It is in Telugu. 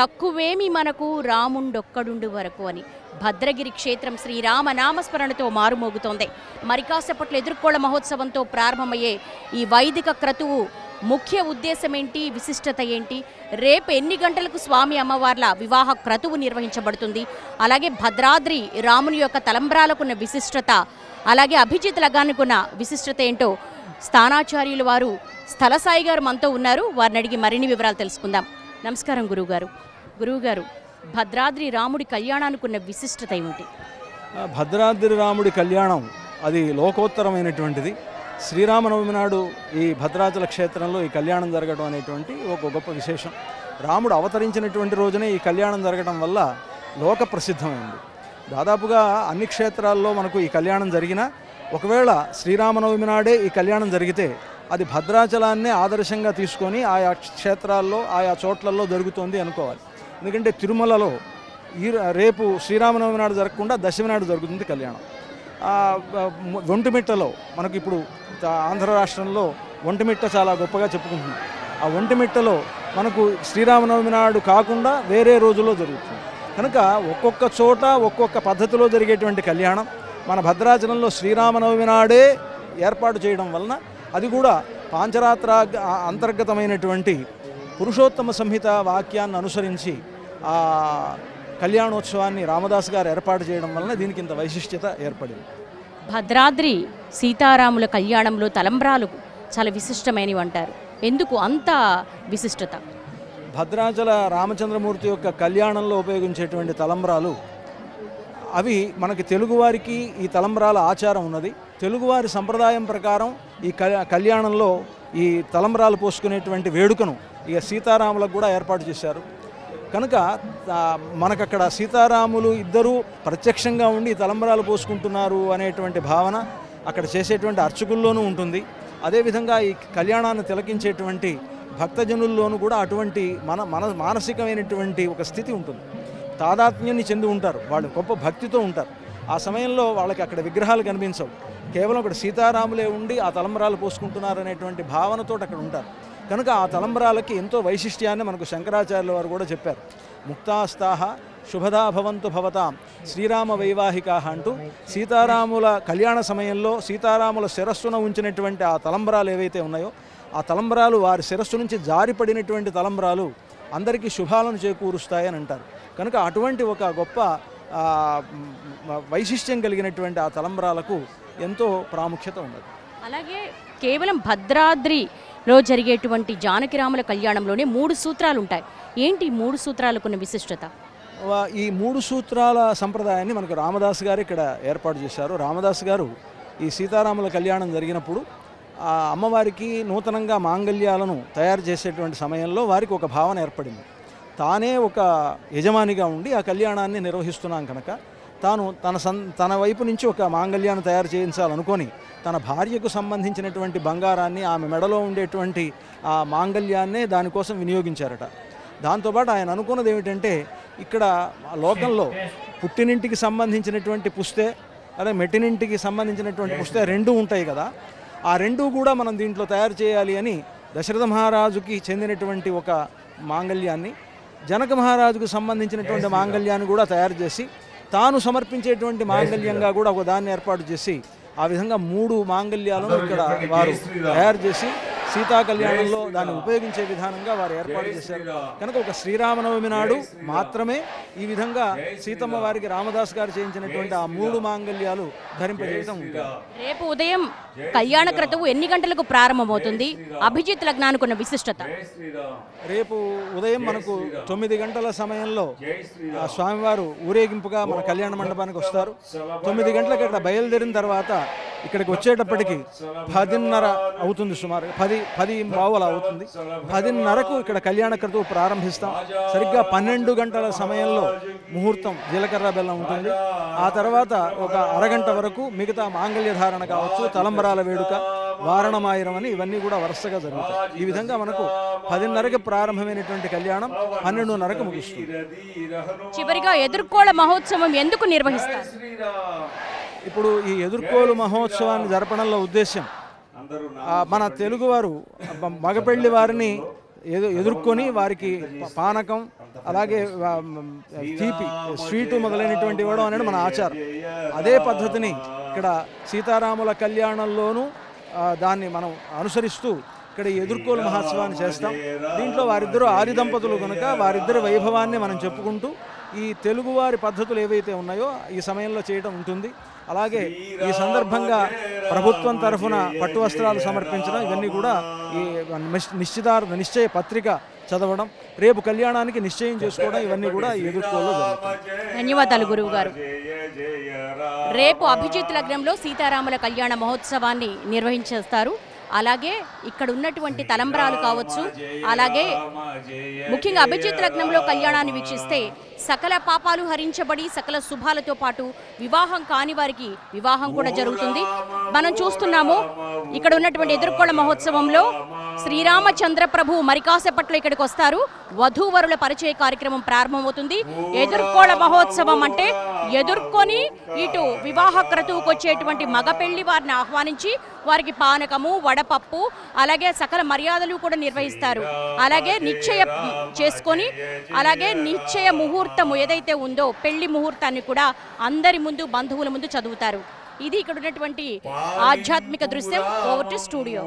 తక్కువేమి మనకు రాముండొక్కడుండు వరకు అని. భద్రగిరి క్షేత్రం శ్రీరామ నామస్మరణతో మారుమోగుతోంది. మరి కాసేపట్లో ఎదుర్కోళ్ళ మహోత్సవంతో ప్రారంభమయ్యే ఈ వైదిక క్రతువు ముఖ్య ఉద్దేశం ఏంటి విశిష్టత ఏంటి? రేపు ఎన్ని గంటలకు స్వామి అమ్మవార్ల వివాహ క్రతువు నిర్వహించబడుతుంది? అలాగే భద్రాద్రి రాముని యొక్క తలంబ్రాలకున్న విశిష్టత అలాగే అభిజిత్ లగానుకున్న విశిష్టత ఏంటో స్థానాచార్యులు వారు స్థలసాయి గారు మనతో ఉన్నారు. వారిని అడిగి మరిన్ని వివరాలు తెలుసుకుందాం. నమస్కారం గురువుగారు. గురువుగారు భద్రాద్రి రాముడి కళ్యాణానికి విశిష్టత ఏమిటి? భద్రాద్రి రాముడి కళ్యాణం అది లోకోత్తరమైనటువంటిది. శ్రీరామనవమి నాడు ఈ భద్రాచల క్షేత్రంలో ఈ కళ్యాణం జరగడం అనేటువంటి ఒక గొప్ప విశేషం. రాముడు అవతరించినటువంటి రోజునే ఈ కళ్యాణం జరగడం వల్ల లోక ప్రసిద్ధమైంది. దాదాపుగా అన్ని క్షేత్రాల్లో మనకు ఈ కళ్యాణం జరిగినా ఒకవేళ శ్రీరామనవమి నాడే ఈ కళ్యాణం జరిగితే అది భద్రాచలాన్నే ఆదర్శంగా తీసుకొని ఆయా క్షేత్రాల్లో ఆయా చోట్లలో జరుగుతోంది అనుకోవాలి. ఎందుకంటే తిరుమలలో ఈ రేపు శ్రీరామనవమి నాడు జరగకుండా దశమి నాడు జరుగుతుంది కళ్యాణం. ఒంటిమిట్టలో మనకి ఇప్పుడు ఆంధ్ర రాష్ట్రంలో ఒంటిమిట్ట చాలా గొప్పగా చెప్పుకుంటుంది ఆ ఒంటిమిట్టలో మనకు శ్రీరామనవమి నాడు కాకుండా వేరే రోజుల్లో జరుగుతుంది. కనుక ఒక్కొక్క చోట ఒక్కొక్క పద్ధతిలో జరిగేటువంటి కళ్యాణం మన భద్రాచలంలో శ్రీరామనవమి నాడే ఏర్పాటు చేయడం వలన అది కూడా పాంచరాత్ర అంతర్గతమైనటువంటి పురుషోత్తమ సంహిత వాక్యాన్ని అనుసరించి ఆ కళ్యాణోత్సవాన్ని రామదాస్ గారు ఏర్పాటు చేయడం వలన దీనికి ఇంత వైశిష్ట్యత ఏర్పడింది. భద్రాద్రి సీతారాముల కళ్యాణంలో తలంబ్రాలు చాలా విశిష్టమైనవి అంటారు. ఎందుకు అంత విశిష్టత? భద్రాచల రామచంద్రమూర్తి యొక్క కళ్యాణంలో ఉపయోగించేటువంటి తలంబ్రాలు అవి మనకి తెలుగువారికి ఈ తలంబ్రాల ఆచారం ఉన్నది. తెలుగువారి సంప్రదాయం ప్రకారం ఈ కళ్యా- కళ్యాణంలో ఈ తలంబరాలు పోసుకునేటువంటి వేడుకను ఇక సీతారాములకు కూడా ఏర్పాటు చేశారు. కనుక మనకక్కడ సీతారాములు ఇద్దరూ ప్రత్యక్షంగా ఉండి తలంబరాలు పోసుకుంటున్నారు అనేటువంటి భావన అక్కడ చేసేటువంటి అర్చకుల్లోనూ ఉంటుంది. అదేవిధంగా ఈ కళ్యాణాన్ని తిలకించేటువంటి భక్తజనుల్లోనూ కూడా అటువంటి మన మన మానసికమైనటువంటి ఒక స్థితి ఉంటుంది. తాదాత్మ్యాన్ని చెంది ఉంటారు. వాళ్ళు గొప్ప భక్తితో ఉంటారు. ఆ సమయంలో వాళ్ళకి అక్కడ విగ్రహాలు కనిపించవు. కేవలం అక్కడ సీతారాములే ఉండి ఆ తలంబరాలు పోసుకుంటున్నారనేటువంటి భావనతో అక్కడ ఉంటారు. కనుక ఆ తలంబరాలకి ఎంతో వైశిష్ట్యాన్ని మనకు శంకరాచార్యుల వారు కూడా చెప్పారు. ముక్తాస్తాహ శుభదా భవంతు భవతాం శ్రీరామ వైవాహికాహ అంటూ సీతారాముల కళ్యాణ సమయంలో సీతారాముల శిరస్సున ఉంచినటువంటి ఆ తలంబరాలు ఏవైతే ఉన్నాయో ఆ తలంబరాలు వారి శిరస్సు నుంచి జారిపడినటువంటి తలంబరాలు అందరికీ శుభాలను చేకూరుస్తాయని అంటారు. కనుక అటువంటి ఒక గొప్ప వైశిష్ట్యం కలిగినటువంటి ఆ తలంబరాలకు ఎంతో ప్రాముఖ్యత ఉన్నది. అలాగే కేవలం భద్రాద్రిలో జరిగేటువంటి జానకిరాముల కళ్యాణంలోనే మూడు సూత్రాలు ఉంటాయి ఏంటి మూడు సూత్రాలకున్న విశిష్టత? ఈ మూడు సూత్రాల సంప్రదాయాన్ని మనకు రామదాస్ గారు ఇక్కడ ఏర్పాటు చేశారు. రామదాస్ గారు ఈ సీతారాముల కళ్యాణం జరిగినప్పుడు ఆ అమ్మవారికి నూతనంగా మాంగళ్యాలను తయారు చేసేటువంటి సమయంలో వారికి ఒక భావన ఏర్పడింది. తానే ఒక యజమానిగా ఉండి ఆ కళ్యాణాన్ని నిర్వహిస్తున్నాం కనుక తాను తన సన్ తన వైపు నుంచి ఒక మాంగళ్యాన్ని తయారు చేయించాలనుకొని తన భార్యకు సంబంధించినటువంటి బంగారాన్ని ఆమె మెడలో ఉండేటువంటి ఆ మాంగళ్యాన్నే దానికోసం వినియోగించారట. దాంతోపాటు ఆయన అనుకున్నది ఏమిటంటే ఇక్కడ లోకంలో పుట్టినింటికి సంబంధించినటువంటి పుస్తే అదే మెట్టినింటికి సంబంధించినటువంటి పుస్తే రెండు ఉంటాయి కదా. ఆ రెండు కూడా మనం దీంట్లో తయారు చేయాలి అని దశరథ మహారాజుకి చెందినటువంటి ఒక మాంగళ్యాన్ని జనక మహారాజుకు సంబంధించినటువంటి మాంగళ్యాన్ని కూడా తయారు చేసి తాను సమర్పించేటువంటి మాంగళ్యంగా కూడా ఒక దాన్ని ఏర్పాటు చేసి ఆ విధంగా మూడు మాంగళ్యాలను ఇక్కడ వారు తయారు చేసి సీతా కళ్యాణంలో దాన్ని ఉపయోగించే విధానంగా వారు ఏర్పాటు చేశారు. కనుక ఒక శ్రీరామనవమి నాడు మాత్రమే ఈ విధంగా సీతమ్మ వారికి రామదాస్ గారు చేయించినటువంటి ఆ మూడు మాంగళ్యాలు ధరింపజేయడం రేపు ఉదయం కళ్యాణ క్రతువు ఎన్ని గంటలకు ప్రారంభమవుతుంది? అభిజిత్ లగ్నానికి ఉన్న విశిష్టత. రేపు ఉదయం మనకు తొమ్మిది గంటల సమయంలో ఆ స్వామివారు ఊరేగింపుగా మన కళ్యాణ మండపానికి వస్తారు. తొమ్మిది గంటలకు ఇక్కడ బయలుదేరిన తర్వాత ఇక్కడికి వచ్చేటప్పటికి పదిన్నర అవుతుంది సుమారు. పది పది పావుల అవుతుంది. పదిన్నరకు ఇక్కడ కళ్యాణ క్రతువు ప్రారంభిస్తాం సరిగ్గా పన్నెండు గంటల సమయంలో ముహూర్తం జీలకర్ర బెల్లం ఉంటుంది. ఆ తర్వాత ఒక అరగంట వరకు మిగతా మాంగళ్య ధారణ కావచ్చు తలంబరాల వేడుక వారణమాయిరం అని ఇవన్నీ కూడా వరుసగా జరుగుతాయి. ఈ విధంగా మనకు పదిన్నరకి ప్రారంభమైనటువంటి కళ్యాణం పన్నెండున్నరకు ముగుస్తుంది. చివరిగా ఎదుర్కోళ్ళ మహోత్సవం ఎందుకు నిర్వహిస్తారు? ఇప్పుడు ఈ ఎదుర్కోలు మహోత్సవాన్ని జరపడంలో ఉద్దేశం మన తెలుగువారు మగపెళ్ళి వారిని ఎదు ఎదుర్కొని వారికి పానకం అలాగే తీపి స్వీటు మొదలైనటువంటి ఇవ్వడం అనేది మన ఆచారం. అదే పద్ధతిని ఇక్కడ సీతారాముల కళ్యాణంలోనూ దాన్ని మనం అనుసరిస్తూ ఇక్కడ ఎదుర్కోలు మహోత్సవాన్ని చేస్తాం. దీంట్లో వారిద్దరూ ఆది దంపతులు కనుక వారిద్దరి వైభవాన్ని మనం చెప్పుకుంటూ ఈ తెలుగువారి పద్ధతులు ఏవైతే ఉన్నాయో ఈ సమయంలో చేయడం ఉంటుంది. అలాగే ఈ సందర్భంగా ప్రభుత్వం తరఫున పట్టు వస్త్రాలు సమర్పించడం ఇవన్నీ కూడా ఈ నిశ్- నిశ్చితార్థ నిశ్చయ పత్రిక చదవడం రేపు కళ్యాణానికి నిశ్చయం చేసుకోవడం ఇవన్నీ కూడా ఈ ఎదుర్కోలో ధన్యవాదాలు గురువు గారు రేపు అభిజిత్ లగ్నంలో సీతారాముల కళ్యాణ మహోత్సవాన్ని నిర్వహించేస్తారు. అలాగే ఇక్కడ ఉన్నటువంటి తలంబ్రాలు కావచ్చు అలాగే ముఖ్యంగా అభిజిత్ లగ్నంలో కళ్యాణాన్ని వీక్షిస్తే సకల పాపాలు హరించబడి సకల శుభాలతో పాటు వివాహం కాని వారికి వివాహం కూడా జరుగుతుంది. మనం చూస్తున్నాము ఇక్కడ ఉన్నటువంటి ఎదుర్కోళ్ళ మహోత్సవంలో శ్రీరామచంద్ర ప్రభు మరికాసేపట్లో ఇక్కడికి వస్తారు. వధూవరుల పరిచయ కార్యక్రమం ప్రారంభమవుతుంది. ఎదుర్కోళ మహోత్సవం అంటే ఎదుర్కొని ఇటు వివాహ క్రతువుకు వచ్చేటువంటి మగ పెళ్ళి వారిని ఆహ్వానించి వారికి పానకము వడపప్పు అలాగే సకల మర్యాదలు కూడా నిర్వహిస్తారు. అలాగే నిశ్చయ చేసుకొని అలాగే నిశ్చయ ముహూర్తము ఏదైతే ఉందో పెళ్ళి ముహూర్తాన్ని కూడా అందరి ముందు బంధువుల ముందు చదువుతారు. ఇది ఇక్కడ ఉన్నటువంటి ఆధ్యాత్మిక దృశ్యం. Over to studio